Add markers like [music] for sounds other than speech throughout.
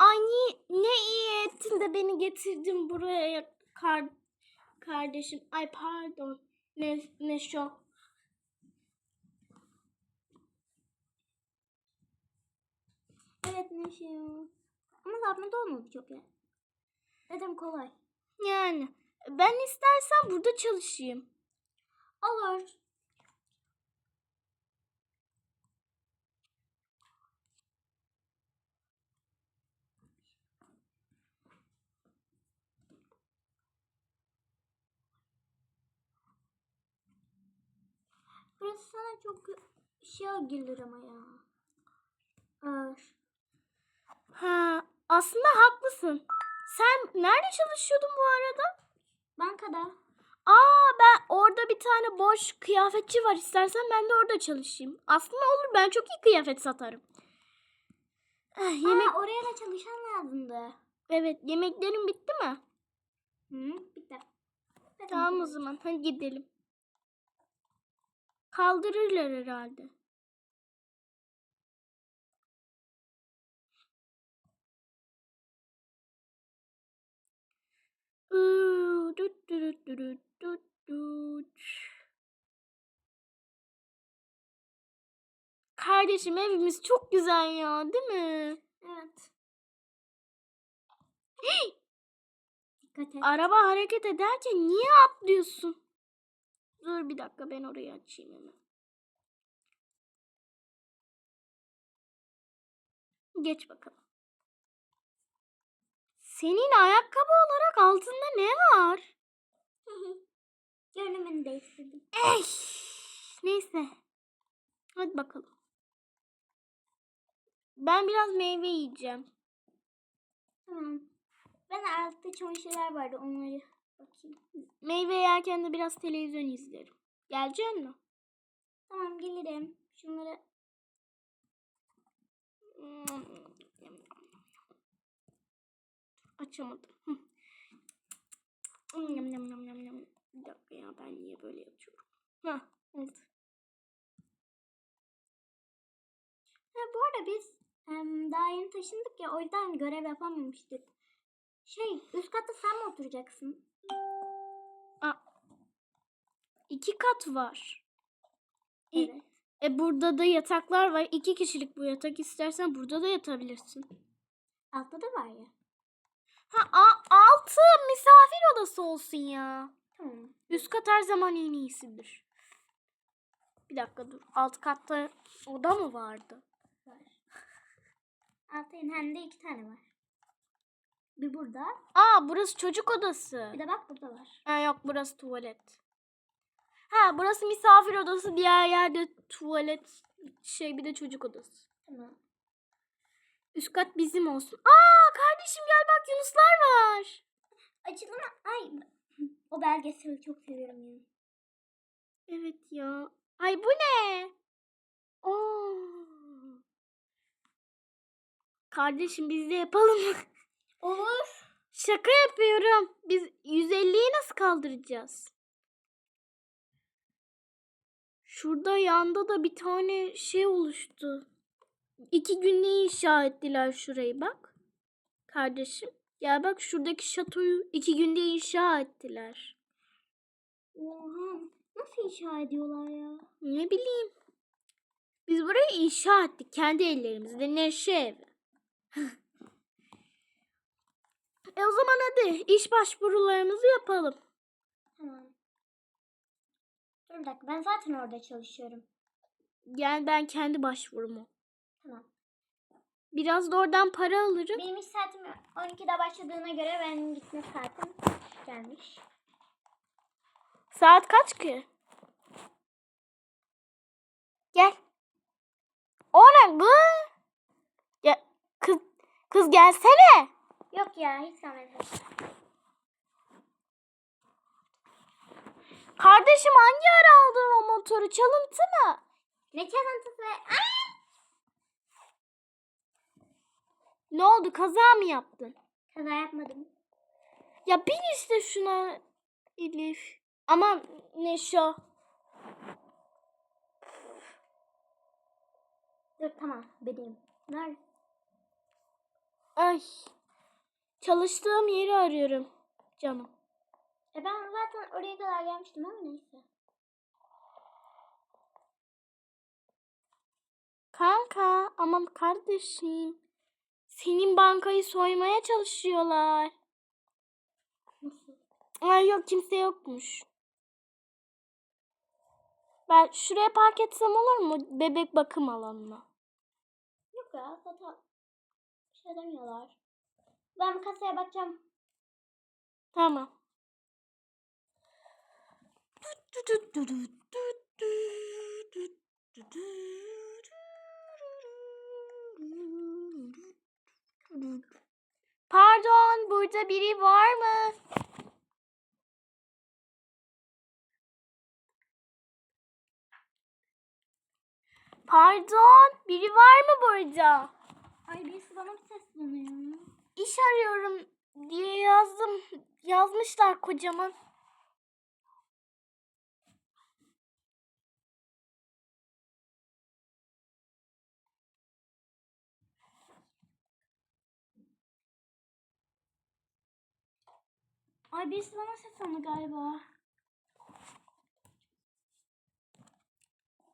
Ay ne iyi ettin de beni getirdin buraya kar kardeşim. Ay pardon. Ne ne şok. Evet Neşe. Ama da olmadı çok ya. Dedim kolay. Yani ben istersen burada çalışayım. Olur. Burası sana çok şey gelir ama ya. Ağır. Ha, aslında haklısın. Sen nerede çalışıyordun bu arada? Bankada. Aa ben orada bir tane boş kıyafetçi var. İstersen ben de orada çalışayım. Aslında olur ben çok iyi kıyafet satarım. Eh, yemek Aa, oraya da çalışan lazımdı. evet yemeklerin bitti mi? Hı, bitti. Tamam o zaman hadi gidelim. Kaldırırlar herhalde. Kardeşim evimiz çok güzel ya, değil mi? Evet. Dikkat et. Araba hareket ederken niye atlıyorsun? Dur bir dakika ben orayı açayım hemen. Geç bakalım. Senin ayakkabı olarak altında ne var? Görünümünü değiştirdim. Ey, neyse. Hadi bakalım. Ben biraz meyve yiyeceğim. Tamam. Ben altta çamaşırlar vardı onları bakayım. Meyve yerken de biraz televizyon izlerim. Gelecek mi? Tamam gelirim. Şunları Açamadım. Yam yam yam yam yam. Bir dakika ya ben niye böyle yapıyorum? Hah oldu. Ha, bu arada biz daha yeni taşındık ya o yüzden görev yapamamıştık. Şey üst katta sen mi oturacaksın? Aa, iki kat var. Evet. E burada da yataklar var. İki kişilik bu yatak. İstersen burada da yatabilirsin. Altta da var ya. Ha a- altı misafir odası olsun ya. Tamam. Üst kat her zaman en iyisidir. Bir dakika dur. Alt katta oda mı vardı? Var. [laughs] Altta hem de iki tane var. Bir burada. Aa burası çocuk odası. Bir de bak burada var. Ha yok burası tuvalet. Ha burası misafir odası. Diğer yerde tuvalet şey bir de çocuk odası. Tamam. Üst kat bizim olsun. Aa kardeşim gel bak yunuslar var. Açılımı ay o belgeseli çok seviyorum ya. Evet ya. Ay bu ne? Oo. Kardeşim biz de yapalım mı? [laughs] Olur. Şaka yapıyorum. Biz 150'yi nasıl kaldıracağız? Şurada yanda da bir tane şey oluştu. İki günde inşa ettiler şurayı bak. Kardeşim. Ya bak şuradaki şatoyu iki günde inşa ettiler. Oha. Nasıl inşa ediyorlar ya? Ne bileyim. Biz burayı inşa ettik kendi ellerimizle. Neşe evi. [laughs] e o zaman hadi iş başvurularımızı yapalım. Tamam. Dur bir dakika ben zaten orada çalışıyorum. Yani ben kendi başvurumu. Tamam. Biraz da oradan para alırım. Benim iş saatim 12'de başladığına göre benim gitme saatim gelmiş. Saat kaç ki? Gel. O ne bu? Ya kız kız gelsene. Yok ya hiç zahmet etme. Kardeşim hangi ara aldın o motoru? Çalıntı mı? Ne çalıntısı? Aa! Ne oldu? Kaza mı yaptın? Kaza yapmadım. Ya bin işte şuna Elif. Aman Neşo. Dur tamam benim. Nerede? Ay. Çalıştığım yeri arıyorum canım. E ben zaten oraya kadar gelmiştim ama neyse. Kanka aman kardeşim. Senin bankayı soymaya çalışıyorlar. Nasıl? Ay yok kimse yokmuş. Ben şuraya park etsem olur mu? Bebek bakım alanına. Yok ya zaten bir şey demiyorlar. Ben bir kasaya bakacağım. Tamam. Pardon, burada biri var mı? Pardon, biri var mı burada? Ay birisi bana mı sesleniyor? İş arıyorum diye yazdım. Yazmışlar kocaman. Ay birisi bana sesleniyor galiba.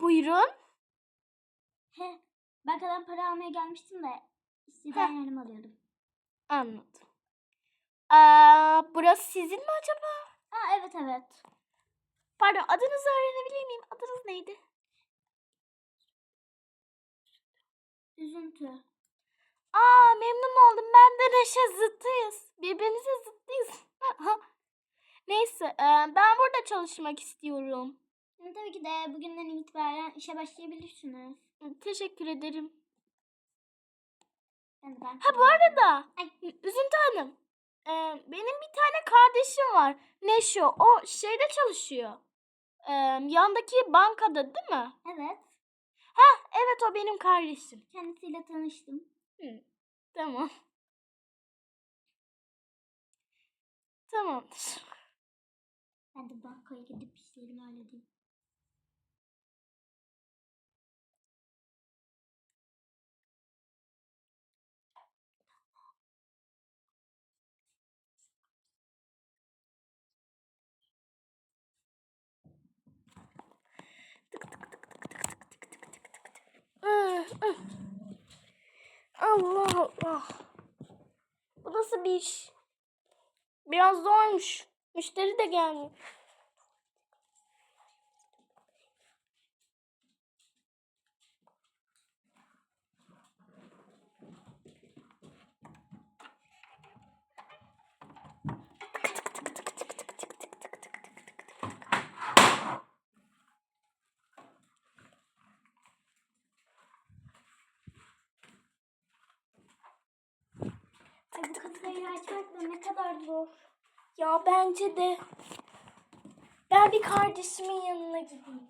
Buyurun. He. Bankadan para almaya gelmiştim de istediğim Heh. yardım alıyordum. Anladım. Aa, burası sizin mi acaba? Aa evet evet. Pardon adınızı öğrenebilir miyim? Adınız neydi? Üzüntü. Aa memnun oldum. Ben de Neşe zıttıyız. Birbirimize zıttıyız. [laughs] Neyse e, ben burada çalışmak istiyorum. Tabii ki de bugünden itibaren işe başlayabilirsiniz. Teşekkür ederim. Ben. Ha bu arada. Üzüntü Hanım. e, benim bir tane kardeşim var. Neşe. O şeyde çalışıyor. E, yandaki bankada değil mi? Evet. Evet o benim kardeşim. Kendisiyle tanıştım. Hı, tamam. Tamamdır. Ben de bankaya gidip işlerimi halledeyim. Ah, ah. Allah Allah. Bu nasıl bir iş? Biraz zormuş. Müşteri de gelmiyor. Ay bu kasayı açmak da ne kadar zor. Ya bence de. Ben bir kardeşimin yanına gideyim.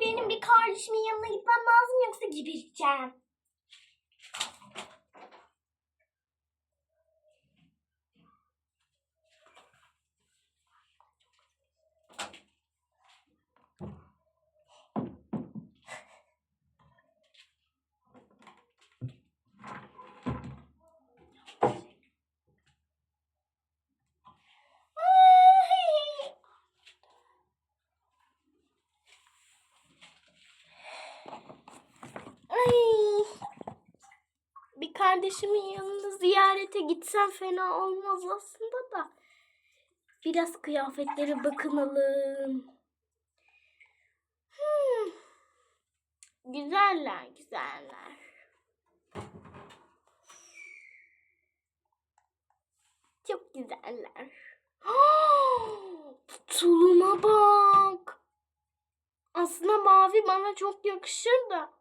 Benim bir kardeşimin yanına gitmem lazım yoksa gebereceğim. kardeşimin yanında ziyarete gitsem fena olmaz aslında da. Biraz kıyafetlere bakınalım. Hmm. Güzeller, güzeller. Çok güzeller. [gasps] Tuluma bak. Aslında mavi bana çok yakışır da.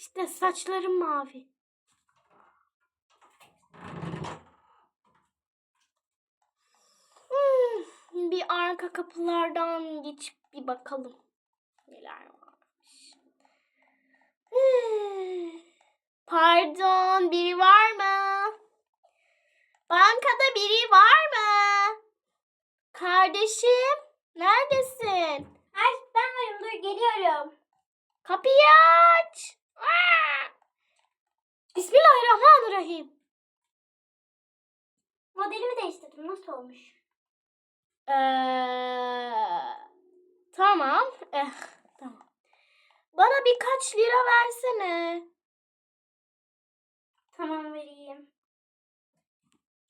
İşte saçlarım mavi. Hmm, bir arka kapılardan geçip bir bakalım. Neler varmış. Hmm. Pardon, biri var mı? Bankada biri var mı? Kardeşim, neredesin? Ay ben varım dur geliyorum. Kapıyı aç. Bismillahirrahmanirrahim. Modelimi değiştirdim nasıl olmuş? Ee, tamam. Eh, tamam. Bana birkaç lira versene. Tamam vereyim.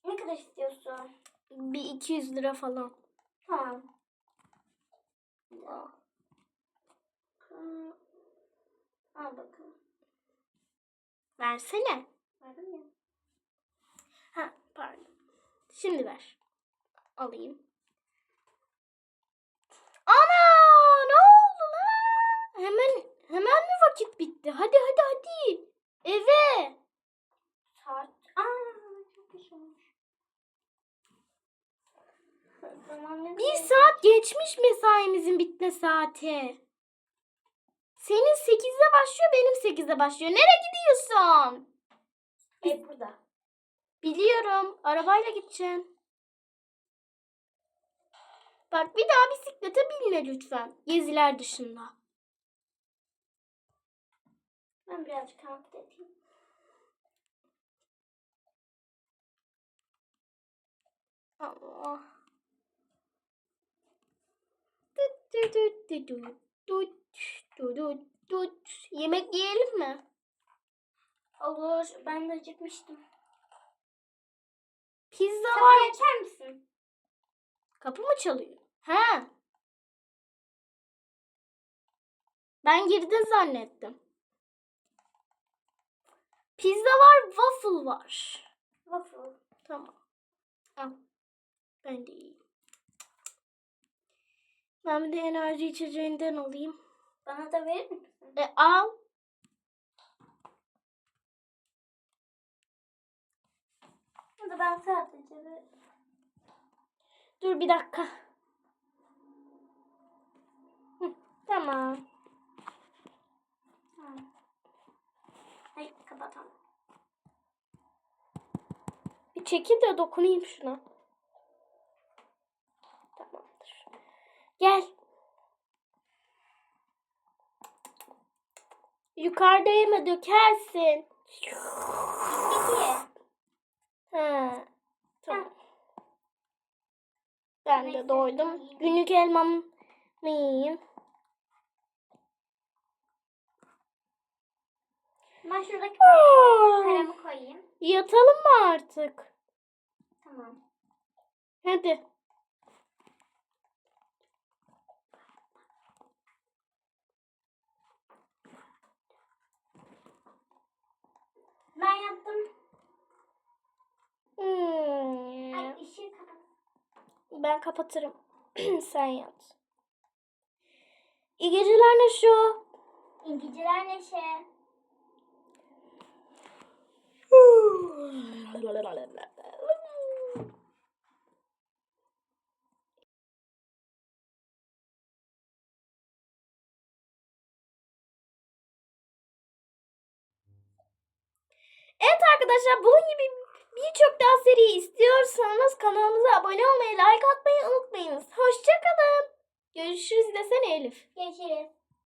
Ne kadar istiyorsun? Bir 200 lira falan. Tamam. Al bakalım. Versene. Verdim ya. Ha, pardon. Şimdi ver. Alayım. Ana! Ne oldu lan? Hemen hemen mi vakit bitti? Hadi hadi hadi. Eve. Saat. Aa çok geç olmuş. [laughs] Bir saat geçmiş mesaimizin bitme saati. Senin 8'de başlıyor, benim 8'de başlıyor. Nereye gidiyorsun? son? Hep burada. Biliyorum. Arabayla gideceksin. Bak bir daha bisiklete binme lütfen. Geziler dışında. Ben birazcık hareket edeyim. Allah. Yemek yiyelim mi? Olur. Ben de acıkmıştım. Pizza var. Kapıyı açar mısın? Kapı mı çalıyor? Ha. Ben girdin zannettim. Pizza var, waffle var. Waffle. Tamam. Al. Ben de yiyeyim. Ben bir de enerji içeceğinden alayım. Bana da verir misin? E al. Da ben sadece. Dur bir dakika. Hı, tamam. Ha. Hayır kapatalım. Bir çekil de dokunayım şuna. Tamamdır. Gel. Yukarıda yeme dökersin. Peki. Ha. Tamam. Ben de doydum. Günlük elmamı yiyeyim. Ben şuradaki Ah, kalemi koyayım. Yatalım mı artık? Tamam. Hadi. Ben yaptım. Hmm. Ay ışığı kapat. Ben kapatırım. [clears throat] Sen yat. İyi geceler Neşo. İyi geceler Neşe. Evet arkadaşlar bunun gibi birçok daha seri istiyorsanız kanalımıza abone olmayı, like atmayı unutmayınız. Hoşçakalın. Görüşürüz desene Elif. Görüşürüz.